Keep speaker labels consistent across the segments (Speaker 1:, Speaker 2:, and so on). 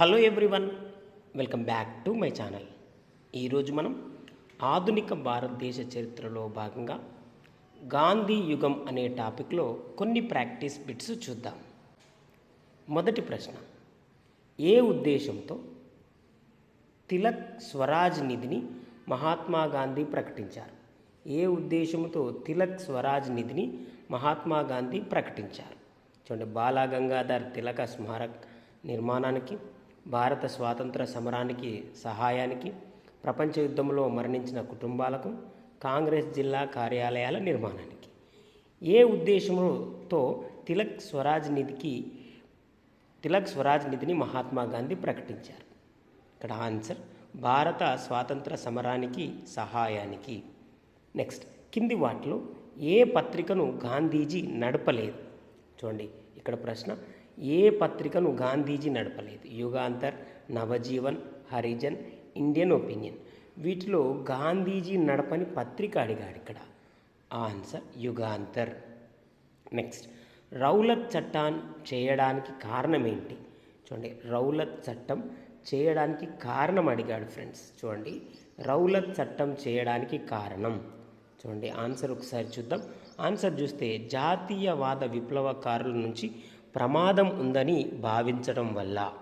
Speaker 1: Hello everyone welcome back to my channel ఈరోజు మనం ఆధునిక భారతదేశ చరిత్రలో భాగంగా గాంధీ యుగం అనే టాపిక్లో కొన్ని ప్రాక్టీస్ బిట్స్ చూద్దాం. మొదటి ప్రశ్న ఏ ఉద్దేశంతో తిలక్ స్వరాజ్ నిధిని మహాత్మా గాంధీ ప్రకటించారు? ఏ ఉద్దేశంతో తిలక్ స్వరాజ్ నిధిని మహాత్మా గాంధీ ప్రకటించారు? చూడండి బాలా గంగాధర్ తిలక స్మారక్ నిర్మాణానికి భారత స్వాతంత్ర సమరానికి సహాయానికి ప్రపంచ యుద్ధంలో మరణించిన కుటుంబాలకు కాంగ్రెస్ జిల్లా కార్యాలయాల నిర్మాణానికి. ఏ ఉద్దేశంతో తిలక్ స్వరాజ్ నిధికి తిలక్ స్వరాజ్ నిధిని మహాత్మా గాంధీ ప్రకటించారు? ఇక్కడ ఆన్సర్ భారత స్వాతంత్ర సమరానికి సహాయానికి. నెక్స్ట్ కింది వాటిలో ఏ పత్రికను గాంధీజీ నడపలేదు? చూడండి ఇక్కడ ప్రశ్న ఏ పత్రికను Gandhiji నడపలేదు? Yugantar Navajivan Harijan Indian opinion. వీటిలో గాంధీజీ నడపని పత్రిక అడిగాడు ఇక్కడ. ఆన్సర్ యుగాంతర్. నెక్స్ట్ రౌలత్ చట్టాన్ని చేయడానికి కారణం ఏంటి చూడండి రౌలత్ చట్టం చేయడానికి కారణం అడిగాడు ఫ్రెండ్స్. చూడండి రౌలత్ చట్టం చేయడానికి కారణం. చూడండి ఆన్సర్ ఒకసారి చూద్దాం. ఆన్సర్ చూస్తే జాతీయవాద విప్లవకారుల నుంచి ప్రమాదం ఉందని భావించడం వల్ల.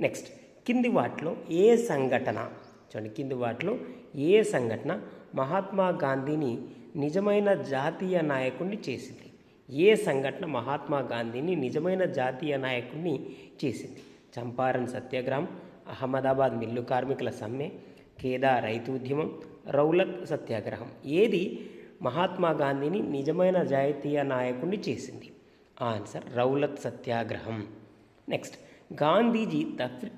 Speaker 1: నెక్స్ట్ కింది వాటిలో ఏ సంఘటన? చూడండి కింది వాటిలో ఏ సంఘటన? మహాత్మా గాంధీని నిజమైన జాతీయ నాయకుడిని చేసింది. ఏ సంఘటన మహాత్మా గాంధీని నిజమైన జాతీయ నాయకుడిని చేసింది? చంపారన్ సత్యాగ్రహం అహ్మదాబాద్ మిల్లు కార్మికుల సమ్మె కేదా రైతు ఉద్యమం రౌలత్ సత్యాగ్రహం. ఏది? మహాత్మా గాంధీని నిజమైన జాతీయ నాయకుడిని చేసింది. ఆన్సర్ రౌలత్ సత్యాగ్రహం. నెక్స్ట్ గాంధీజీ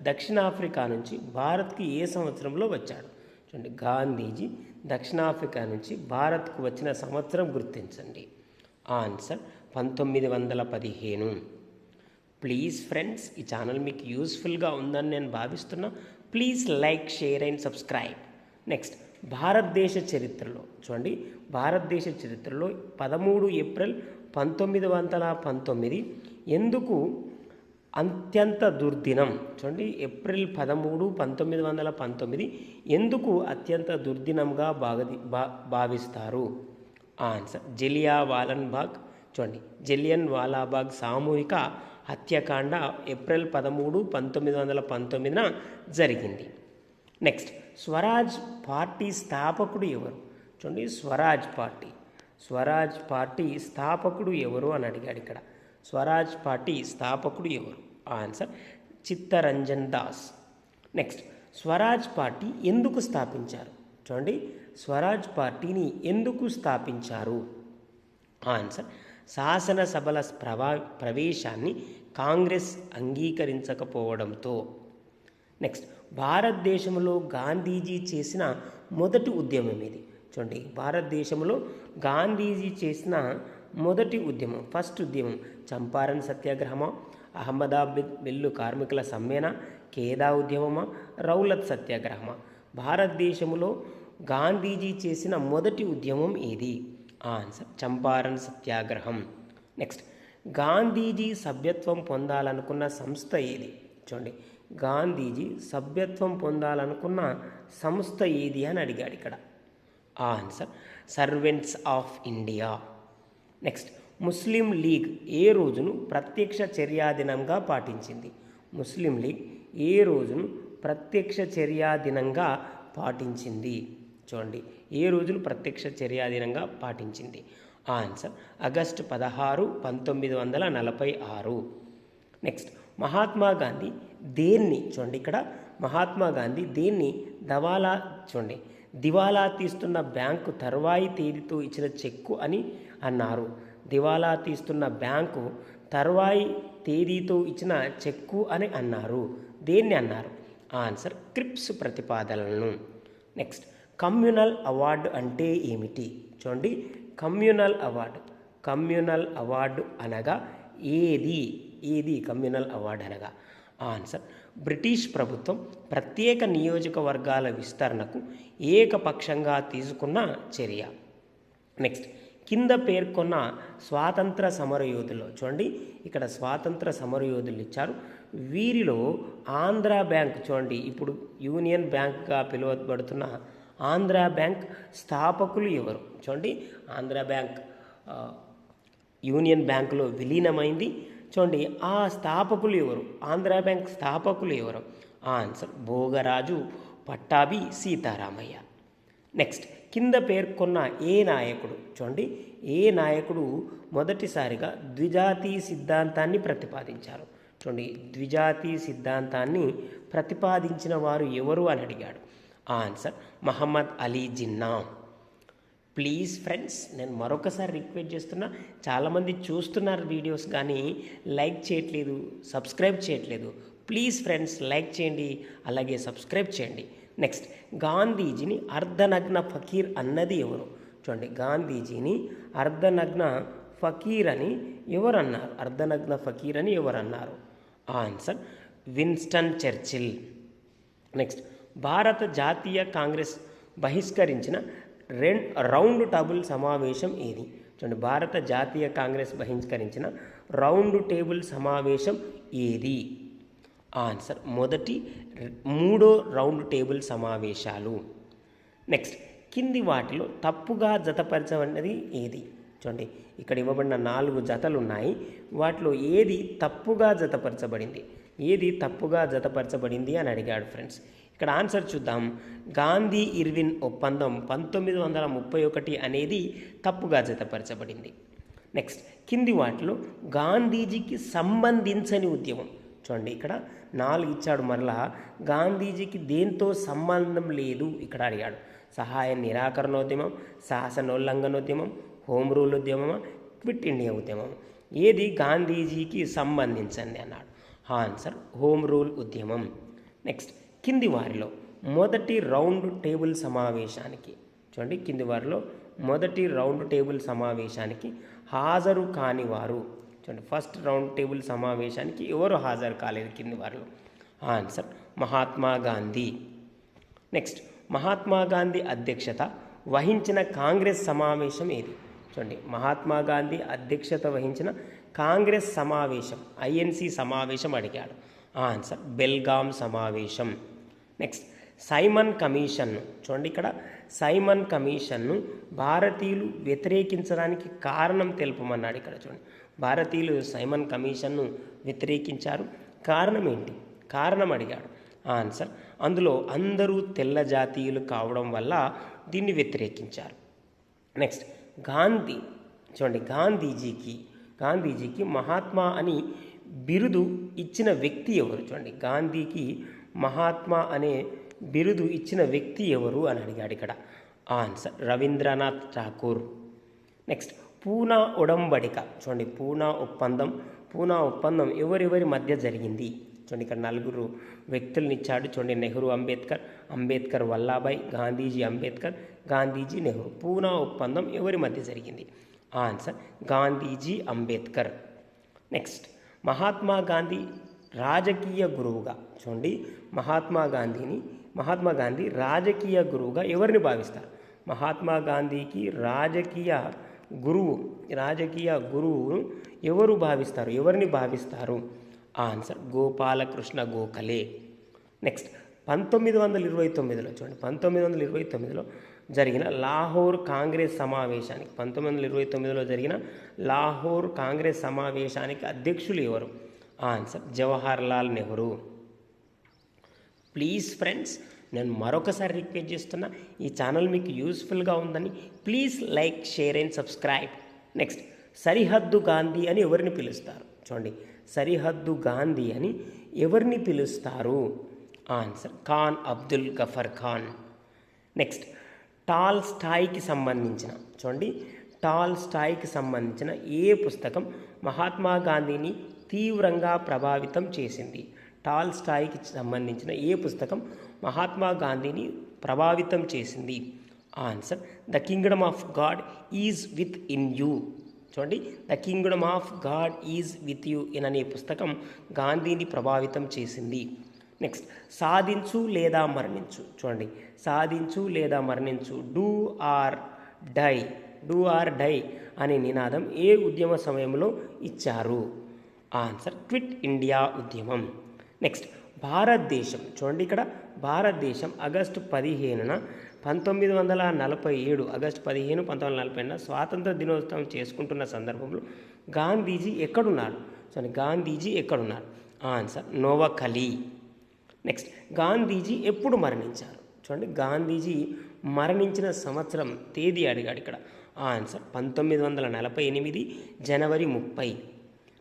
Speaker 1: దక్షిణాఫ్రికా నుంచి భారత్కి ఏ సంవత్సరంలో వచ్చాడు? చూడండి గాంధీజీ దక్షిణాఫ్రికా నుంచి భారత్కు వచ్చిన సంవత్సరం గుర్తించండి. ఆన్సర్ పంతొమ్మిది వందల పదిహేను. ప్లీజ్ ఫ్రెండ్స్ ఈ ఛానల్ మీకు యూస్ఫుల్గా ఉందని నేను భావిస్తున్నా. Please like share and subscribe. Next భారతదేశ చరిత్రలో చూడండి భారతదేశ చరిత్రలో పదమూడు ఏప్రిల్ పంతొమ్మిది వందల పంతొమ్మిది ఎందుకు అత్యంత దుర్దినం? చూడండి ఏప్రిల్ పదమూడు పంతొమ్మిది వందల పంతొమ్మిది ఎందుకు అత్యంత దుర్దినంగా బాగది భా భావిస్తారు? ఆన్సర్ జలియా వాలన్ బాగ్ చూడండి జలియన్ వాలాబాగ్ సామూహిక హత్యాకాండ ఏప్రిల్ పదమూడు పంతొమ్మిది వందల పంతొమ్మిదిన జరిగింది. నెక్స్ట్ స్వరాజ్ పార్టీ స్థాపకుడు ఎవరు? చూడండి స్వరాజ్ పార్టీ. స్వరాజ్ పార్టీ స్థాపకుడు ఎవరు అని అడిగాడు ఇక్కడ. స్వరాజ్ పార్టీ స్థాపకుడు ఎవరు? Answer Chittaranjan Das. Next Swaraj party ఎందుకు స్థాపించారు? చూడండి స్వరాజ్ పార్టీని ఎందుకు స్థాపించారు? ఆన్సర్ శాసనసభల ప్రవా ప్రవేశాన్ని కాంగ్రెస్ అంగీకరించకపోవడంతో. నెక్స్ట్ భారతదేశంలో గాంధీజీ చేసిన మొదటి ఉద్యమం ఇది చూడండి. భారతదేశంలో గాంధీజీ చేసిన మొదటి ఉద్యమం ఫస్ట్ ఉద్యమం చంపారన్ సత్యాగ్రహమా అహ్మదాబాద్ మిల్లు కార్మికుల సమ్మెన కేదా ఉద్యమమా రౌలత్ సత్యాగ్రహమా? భారతదేశంలో గాంధీజీ చేసిన మొదటి ఉద్యమం ఏది? ఆన్సర్ చంపారన్ సత్యాగ్రహం. నెక్స్ట్ గాంధీజీ సభ్యత్వం పొందాలనుకున్న సంస్థ ఏది? చూడండి. గాంధీజీ సభ్యత్వం పొందాలనుకున్న సంస్థ ఏది అని అడిగాడు ఇక్కడ. Answer. Servants of India. Next Muslim League ఏ రోజును ప్రత్యక్ష చర్యాదినంగా పాటించింది? ముస్లిం లీగ్ ఏ రోజును ప్రత్యక్ష చర్యాదినంగా పాటించింది? చూడండి ఏ రోజును ప్రత్యక్ష చర్యాదినంగా పాటించింది? ఆన్సర్ ఆగస్టు పదహారు పంతొమ్మిది వందల నలభై ఆరు. నెక్స్ట్ మహాత్మా గాంధీ దేన్ని చూడండి ఇక్కడ మహాత్మా గాంధీ దేన్ని దవాలా చూడండి దివాలా తీస్తున్న బ్యాంకు తర్వాయి తేదీతో ఇచ్చిన చెక్కు అని అన్నారు. దివాలా తీస్తున్న బ్యాంకు తర్వాయి తేదీతో ఇచ్చిన చెక్కు అని అన్నారు. దేన్ని అన్నారు? ఆన్సర్ క్రిప్స్ ప్రతిపాదనలను. నెక్స్ట్ కమ్యూనల్ అవార్డు అంటే ఏమిటి? చూడండి కమ్యూనల్ అవార్డు. కమ్యూనల్ అవార్డు అనగా ఏది? ఏది కమ్యూనల్ అవార్డు అనగా? ఆన్సర్ బ్రిటిష్ ప్రభుత్వం ప్రత్యేక నియోజకవర్గాల విస్తరణకు ఏకపక్షంగా తీసుకున్న చర్య. నెక్స్ట్ కింద పేర్కొన్న స్వాతంత్ర సమరయోధులు చూడండి ఇక్కడ స్వాతంత్ర సమరయోధులు ఇచ్చారు. వీరిలో ఆంధ్ర బ్యాంక్ చూడండి ఇప్పుడు యూనియన్ బ్యాంక్గా పిలువబడుతున్న ఆంధ్ర బ్యాంక్ స్థాపకులు ఎవరు? చూడండి ఆంధ్ర బ్యాంక్ యూనియన్ బ్యాంకులో విలీనమైంది. చూడండి ఆ స్థాపకులు ఎవరు? ఆంధ్ర బ్యాంక్ స్థాపకులు ఎవరు? ఆన్సర్ భోగరాజు పట్టాభి సీతారామయ్య. నెక్స్ట్ కింద పేర్కొన్న ఏ నాయకుడు? చూడండి ఏ నాయకుడు మొదటిసారిగా ద్విజాతి సిద్ధాంతాన్ని ప్రతిపాదించారు? చూడండి ద్విజాతి సిద్ధాంతాన్ని ప్రతిపాదించిన వారు ఎవరు అని అడిగాడు? Answer Mohammad Ali Jinnah please friends నేను మరొకసారి రిక్వెస్ట్ చేస్తున్నా చాలామంది చూస్తున్నారు వీడియోస్ కానీ లైక్ చేయట్లేదు సబ్స్క్రైబ్ చేయట్లేదు. ప్లీజ్ ఫ్రెండ్స్ లైక్ చేయండి అలాగే సబ్స్క్రైబ్ చేయండి. నెక్స్ట్ గాంధీజీని అర్ధనగ్న ఫకీర్ అన్నది ఎవరు? చూడండి గాంధీజీని అర్ధనగ్న ఫకీర్ అని ఎవరు అన్నారు అర్ధనగ్న ఫకీర్ అని ఎవరు అన్నారు ఆన్సర్ విన్స్టన్ చర్చిల్. నెక్స్ట్ భారత జాతీయ కాంగ్రెస్ బహిష్కరించిన రెం రౌండ్ టేబుల్ సమావేశం ఏది? చూడండి భారత జాతీయ కాంగ్రెస్ బహిష్కరించిన రౌండ్ టేబుల్ సమావేశం ఏది? ఆన్సర్ మొదటి మూడో రౌండ్ టేబుల్ సమావేశాలు. నెక్స్ట్ కింది వాటిలో తప్పుగా జతపరచబడినది ఏది? చూడండి ఇక్కడ ఇవ్వబడిన నాలుగు జతలు ఉన్నాయి. వాటిలో ఏది తప్పుగా జతపరచబడింది? ఏది తప్పుగా జతపరచబడింది అని అడిగాడు ఫ్రెండ్స్. ఇక్కడ ఆన్సర్ చూద్దాం. గాంధీ ఇర్విన్ ఒప్పందం పంతొమ్మిది వందల ముప్పై ఒకటి అనేది తప్పుగా జతపరచబడింది నెక్స్ట్ కింది వాటిలో గాంధీజీకి సంబంధించని ఉద్యమం. చూడండి ఇక్కడ నాలుగు ఇచ్చాడు మరలా. గాంధీజీకి దేంతో సంబంధం లేదు? ఇక్కడ అడిగాడు. సహాయ నిరాకరణోద్యమం శాసనోల్లంఘనోద్యమం హోమ్ రూల్ ఉద్యమమా క్విట్ ఇండియా ఉద్యమం. ఏది గాంధీజీకి సంబంధించింది అన్నాడు. ఆన్సర్ హోమ్ రూల్ ఉద్యమం. నెక్స్ట్ కింది వారిలో మొదటి రౌండ్ టేబుల్ సమావేశానికి చూడండి కింది వారిలో మొదటి రౌండ్ టేబుల్ సమావేశానికి హాజరు కాని వారు చూడండి ఫస్ట్ రౌండ్ టేబుల్ సమావేశానికి ఎవరు హాజరు కాలేదు కింది వారిలో? ఆన్సర్ మహాత్మా గాంధీ. నెక్స్ట్ మహాత్మా గాంధీ అధ్యక్షత వహించిన కాంగ్రెస్ సమావేశం ఏది? చూడండి మహాత్మా గాంధీ అధ్యక్షత వహించిన కాంగ్రెస్ సమావేశం ఐఎన్సి సమావేశం అడిగాడు. ఆన్సర్ బెల్గాం సమావేశం. నెక్స్ట్ సైమన్ కమిషన్ను చూడండి ఇక్కడ. సైమన్ కమిషన్ను భారతీయులు వ్యతిరేకించడానికి కారణం తెలుపమన్నాడు ఇక్కడ చూడండి. భారతీయులు సైమన్ కమిషన్ను వ్యతిరేకించారు. కారణం ఏంటి? కారణం అడిగాడు. ఆన్సర్ అందులో అందరూ తెల్ల జాతీయులు కావడం వల్ల దీన్ని వ్యతిరేకించారు. నెక్స్ట్ గాంధీ. చూడండి గాంధీజీకి గాంధీజీకి మహాత్మా అని బిరుదు ఇచ్చిన వ్యక్తి ఎవరు? చూడండి గాంధీకి మహాత్మా అనే బిరుదు ఇచ్చిన వ్యక్తి ఎవరు అని అడిగాడు ఇక్కడ. ఆన్సర్ రవీంద్రనాథ్ ఠాకూర్. నెక్స్ట్ పూనా ఉడంబడిక చూడండి పూనా ఒప్పందం పూనా ఒప్పందం ఎవరెవరి మధ్య జరిగింది? చూడండి ఇక్కడ నలుగురు వ్యక్తులను ఇచ్చాడు. చూడండి నెహ్రూ అంబేద్కర్ అంబేద్కర్ వల్లాభాయ్ గాంధీజీ అంబేద్కర్ గాంధీజీ నెహ్రూ. పూనా ఒప్పందం ఎవరి మధ్య జరిగింది? ఆన్సర్ గాంధీజీ అంబేద్కర్. నెక్స్ట్ మహాత్మా గాంధీ రాజకీయ గురువుగా. చూడండి మహాత్మా గాంధీని మహాత్మా గాంధీ రాజకీయ గురువుగా ఎవరిని భావిస్తారు? మహాత్మా గాంధీకి రాజకీయ గురువు రాజకీయ గురువును ఎవరు భావిస్తారు? ఎవరిని భావిస్తారు? ఆన్సర్ గోపాలకృష్ణ గోఖలే. నెక్స్ట్ పంతొమ్మిది వందల ఇరవై తొమ్మిదిలో చూడండి పంతొమ్మిది వందల ఇరవై తొమ్మిదిలో జరిగిన లాహోర్ కాంగ్రెస్ సమావేశానికి పంతొమ్మిది వందల ఇరవై తొమ్మిదిలో జరిగిన లాహోర్ కాంగ్రెస్ సమావేశానికి అధ్యక్షులు ఎవరు? Answer Jawahar Lal Nehru. Please friends నేను మరొకసారి రిక్వెస్ట్ చేస్తున్నా ఈ ఛానల్ మీకు యూస్ఫుల్గా ఉందని please like share and subscribe. Next సరిహద్దు గాంధీ అని ఎవరిని పిలుస్తారు? చూడండి సరిహద్దు గాంధీ అని ఎవరిని పిలుస్తారు? ఆన్సర్ ఖాన్ అబ్దుల్ గఫర్ ఖాన్. నెక్స్ట్ టాల్ స్థాయికి సంబంధించిన చూడండి టాల్ స్థాయికి సంబంధించిన ఏ పుస్తకం మహాత్మా గాంధీని తీవ్రంగా ప్రభావితం చేసింది? టాల్ స్థాయికి సంబంధించిన ఏ పుస్తకం మహాత్మా గాంధీని ప్రభావితం చేసింది? Answer the kingdom of God is with in you. చూడండి the kingdom of God is with you in అనే పుస్తకం గాంధీని ప్రభావితం చేసింది. నెక్స్ట్ సాధించు లేదా మరణించు. చూడండి సాధించు లేదా మరణించు. Do or die. Do or die అనే నినాదం ఏ ఉద్యమ సమయంలో ఇచ్చారు? ఆన్సర్ క్విట్ ఇండియా ఉద్యమం. నెక్స్ట్ భారతదేశం. చూడండి ఇక్కడ భారతదేశం ఆగస్టు పదిహేనున పంతొమ్మిది వందల నలభై ఏడు ఆగస్టు పదిహేను పంతొమ్మిది వందల నలభై ఏడున స్వాతంత్ర దినోత్సవం చేసుకుంటున్న సందర్భంలో గాంధీజీ ఎక్కడున్నారు? సో గాంధీజీ ఎక్కడున్నారు? ఆన్సర్ నోవకలి. నెక్స్ట్ గాంధీజీ ఎప్పుడు మరణించారు? చూడండి గాంధీజీ మరణించిన సంవత్సరం తేదీ అడిగాడు ఇక్కడ. ఆన్సర్ పంతొమ్మిది వందల నలభై ఎనిమిది జనవరి ముప్పై.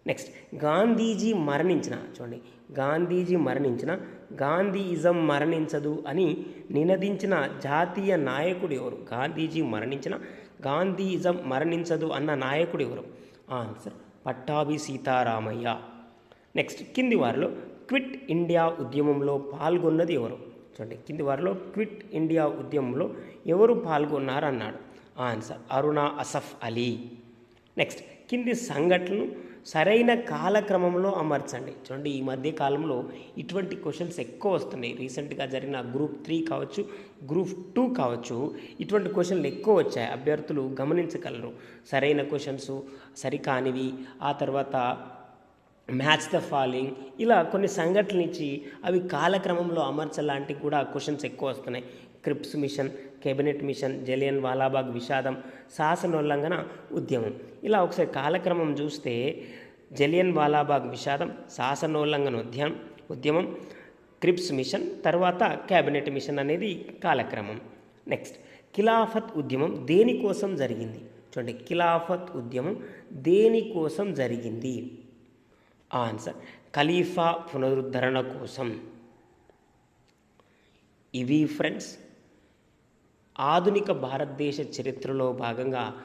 Speaker 1: నెక్స్ట్ గాంధీజీ మరణించిన చూడండి గాంధీజీ మరణించిన గాంధీయిజం మరణించదు అని నినదించిన జాతీయ నాయకుడు ఎవరు? గాంధీజీ మరణించిన గాంధీయిజం మరణించదు అన్న నాయకుడు ఎవరు? ఆన్సర్ పట్టాభి సీతారామయ్య. నెక్స్ట్ కింది వారిలో క్విట్ ఇండియా ఉద్యమంలో పాల్గొన్నది ఎవరు? చూడండి కింది వారిలో క్విట్ ఇండియా ఉద్యమంలో ఎవరు పాల్గొన్నారు అన్నాడు ఆన్సర్ అరుణ అసఫ్ అలీ. నెక్స్ట్ కింది సంఘటనలు సరైన కాలక్రమంలో అమర్చండి. చూడండి ఈ మధ్య కాలంలో ఇటువంటి క్వశ్చన్స్ ఎక్కువ వస్తున్నాయి. రీసెంట్గా జరిగిన గ్రూప్ త్రీ కావచ్చు గ్రూప్ టూ కావచ్చు ఇటువంటి క్వశ్చన్లు ఎక్కువ వచ్చాయి. అభ్యర్థులు గమనించగలరు. సరైన క్వశ్చన్స్ సరికానివి ఆ తర్వాత మ్యాచ్ ద ఫాలోయింగ్ ఇలా కొన్ని సంఘటనలు ఇచ్చి అవి కాలక్రమంలో అమర్చలాంటి కూడా క్వశ్చన్స్ ఎక్కువ వస్తున్నాయి. Cripps mission cabinet mission Jallian Walabagh విషాదం శాసనోల్లంఘన ఉద్యమం ఇలా ఒకసారి కాలక్రమం చూస్తే జలియన్ వాలాబాగ్ విషాదం శాసనోల్లంఘన ఉద్యమం ఉద్యమం క్రిప్స్ మిషన్ తర్వాత క్యాబినెట్ మిషన్ అనేది కాలక్రమం. నెక్స్ట్ ఖిలాఫత్ ఉద్యమం దేనికోసం జరిగింది? చూడండి ఖిలాఫత్ ఉద్యమం దేనికోసం జరిగింది? ఆన్సర్. ఖలీఫా పునరుద్ధరణ కోసం. ఇవి ఫ్రెండ్స్ ఆధునిక భారతదేశ చరిత్రలో భాగంగా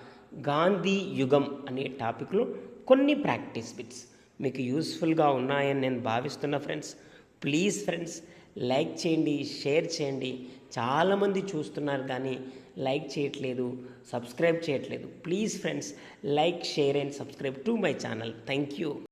Speaker 1: గాంధీ యుగం అనే టాపిక్లో కొన్ని ప్రాక్టీస్ బిట్స్ మీకు యూస్ఫుల్గా ఉన్నాయని నేను భావిస్తున్నా ఫ్రెండ్స్. ప్లీజ్ ఫ్రెండ్స్ లైక్ చేయండి షేర్ చేయండి. చాలామంది చూస్తున్నారు కానీ లైక్ చేయట్లేదు సబ్స్క్రైబ్ చేయట్లేదు. Please friends like share and subscribe to my channel. Thank you.